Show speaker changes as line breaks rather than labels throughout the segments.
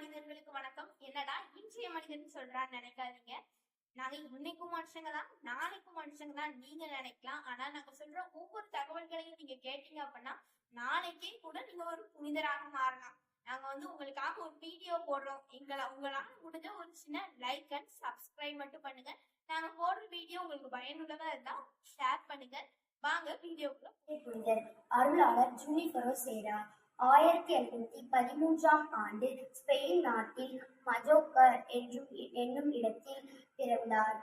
மனிதர்களுக்கு வணக்கம். என்னடா இன்றைய மனிதன் சொல்றான்னு நினைக்காதீங்க. நாங்க இன்னைக்கும் மனுஷங்க தான் நாளைக்கும் மனுஷங்க தான் நீங்க நினைக்கலாம். ஆனா நாங்க சொல்ற ஒவ்வொரு தகவல்களையும் நீங்க கேட்டீங்க அப்படின்னா நாளைக்கே கூட நீங்க ஒரு புனிதராக மாறலாம். நாங்க வந்து உங்களுக்காக ஒரு வீடியோ போடுறோம். எங்களை உங்களால முடிஞ்ச ஒரு சின்ன லைக் அண்ட் சப்ஸ்கிரைப் மட்டும் பண்ணுங்க. நாங்க போடுற வீடியோ உங்களுக்கு பயனுள்ளதா இருந்தா ஷேர் பண்ணுங்க. வாங்க வீடியோக்குள்ள
புனிதர் அருளாளர் ஜூனிஃபரோ சேரா. ஆயிரத்தி எழுநூத்தி பதிமூன்றாம் ஆண்டு ஸ்பெயின் நாட்டில் மஜோக்கர் என்றும் என்னும் இடத்தில் பிறந்தார்.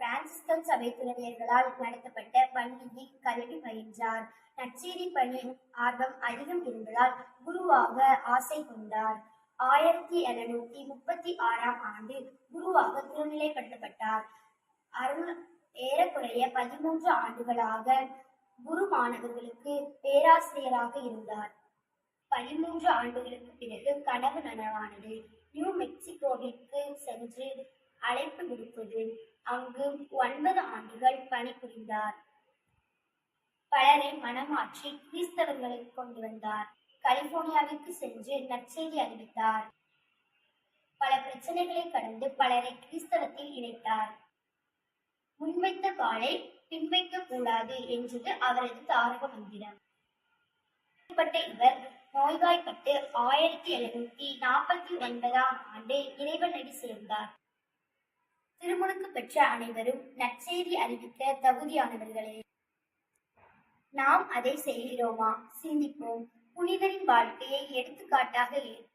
பிரான்சிஸ்கன் சபை துறவியர்களால் நடத்தப்பட்ட பள்ளியில் கல்வி பயின்றார். நற்செய்தி பணி ஆர்வம் அதிகம் இருந்ததால் குருவாக ஆசை கொண்டார். ஆயிரத்தி எழுநூத்தி முப்பத்தி ஆறாம் ஆண்டு குருவாக திருநிலைப்படுத்தப்பட்டார் அருள் ஏறக்குறைய பதிமூன்று ஆண்டுகளாக குரு மாணவர்களுக்கு பேராசிரியராக இருந்தார். பதிமூன்று ஆண்டுகளுக்கு பிறகு கனவு நனவானது. நியூ மெக்சிகோவிற்கு சென்று அழைப்பு விடுத்தது. அங்கு ஒன்பது ஆண்டுகள் பணிபுரிந்தார். பலரை மனமாற்றி கிறிஸ்தவர்களை கொண்டு வந்தார். கலிபோர்னியாவிற்கு சென்று நற்செய்தி அறிவித்தார். பல பிரச்சனைகளை கடந்து பலரை கிறிஸ்தவத்தில் இணைத்தார். முன்வைத்த காலை பின்வைக்க கூடாது என்றது அவரது தாரக மந்திரம். இவர் நோய்வாய்ப்பட்டு ஆயிரத்தி எழுநூத்தி நாற்பத்தி ஒன்பதாம் ஆண்டு இறைவனடி சேர்ந்தார். திருமுழுக்கு பெற்ற அனைவரும் நற்செய்தி அறிவிக்க தகுதியானவர்களே. நாம் அதை செய்கிறோமா? சிந்திப்போம். புனிதரின் வாழ்க்கையை எடுத்துக்காட்டாக ஏற்போம்.